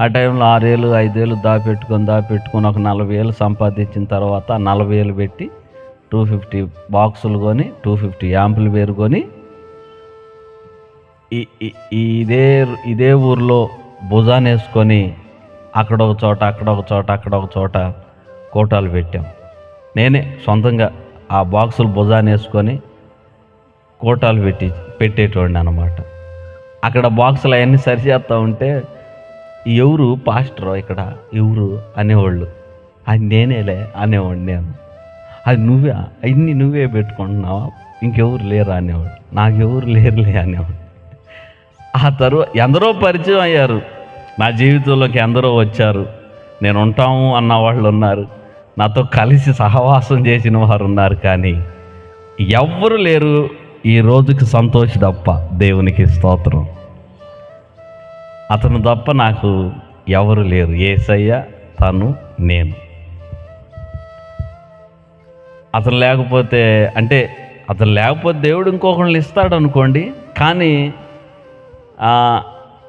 ఆ టైంలో ఆరేళ్ళు ఐదేళ్ళు దాపెట్టుకొని దాపెట్టుకొని ఒక నలభై వేలు సంపాదించిన తర్వాత నలభై వేలు పెట్టి టూ ఫిఫ్టీ బాక్సులు కొని టూ ఫిఫ్టీ యాంపులు పేరుకొని ఇదే ఇదే ఊర్లో భుజాన్ని వేసుకొని అక్కడ ఒక చోట అక్కడ ఒక చోట అక్కడ ఒక చోట కోటాలు పెట్టాం. నేనే సొంతంగా ఆ బాక్సులు భుజాన్ని వేసుకొని కోటాలు పెట్టి పెట్టేటోడిని అనమాట అక్కడ బాక్సులు అవన్నీ సరిచేస్తూ ఉంటే ఎవరు పాస్టరో ఇక్కడ? ఎవరు అనేవాళ్ళు? అది నేనేలే అనేవాడు నేను. అది నువ్వే అన్ని నువ్వే పెట్టుకుంటున్నావా? ఇంకెవరు లేరు అనేవాడు నాకెవరు లేరులే అనేవాడు ఆ తర్వాత ఎందరో పరిచయం అయ్యారు. నా జీవితంలోకి ఎందరో వచ్చారు. నేను ఉంటాము అన్న వాళ్ళు ఉన్నారు. నాతో కలిసి సహవాసం చేసిన వారు ఉన్నారు కానీ ఎవ్వరు లేరు. ఈ రోజుకి సంతోష తప్ప దేవునికి స్తోత్రం. అతను తప్ప నాకు ఎవరు లేరు. ఏసయ్య తను నేను. అతను లేకపోతే అంటే అతను లేకపోతే దేవుడు ఇంకొకళ్ళు ఇస్తాడు అనుకోండి కానీ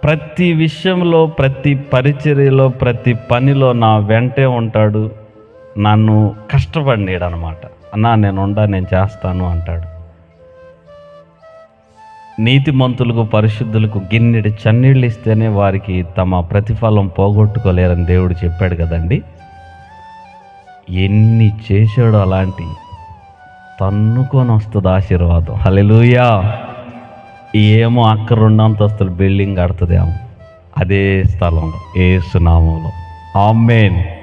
ప్రతి విషయంలో ప్రతి పరిచర్యలో ప్రతి పనిలో నా వెంటే ఉంటాడు. నన్ను కష్టపడినాడు అనమాట అన్నా నేను ఉండా నేను చేస్తాను అంటాడు. నీతిమంతులకు పరిశుద్ధులకు గిన్నెడి చన్నీళ్ళు ఇస్తేనే వారికి తమ ప్రతిఫలం పోగొట్టుకోలేరని దేవుడు చెప్పాడు కదండి. ఎన్ని చేశాడో అలాంటి తన్నుకొని వస్తుంది ఆశీర్వాదం. హలెలుయా ఏమో అక్కడ రెండు బిల్డింగ్ కడుతుందేమో. అదే స్థలంలో ఏ సునామంలో ఆమెన్.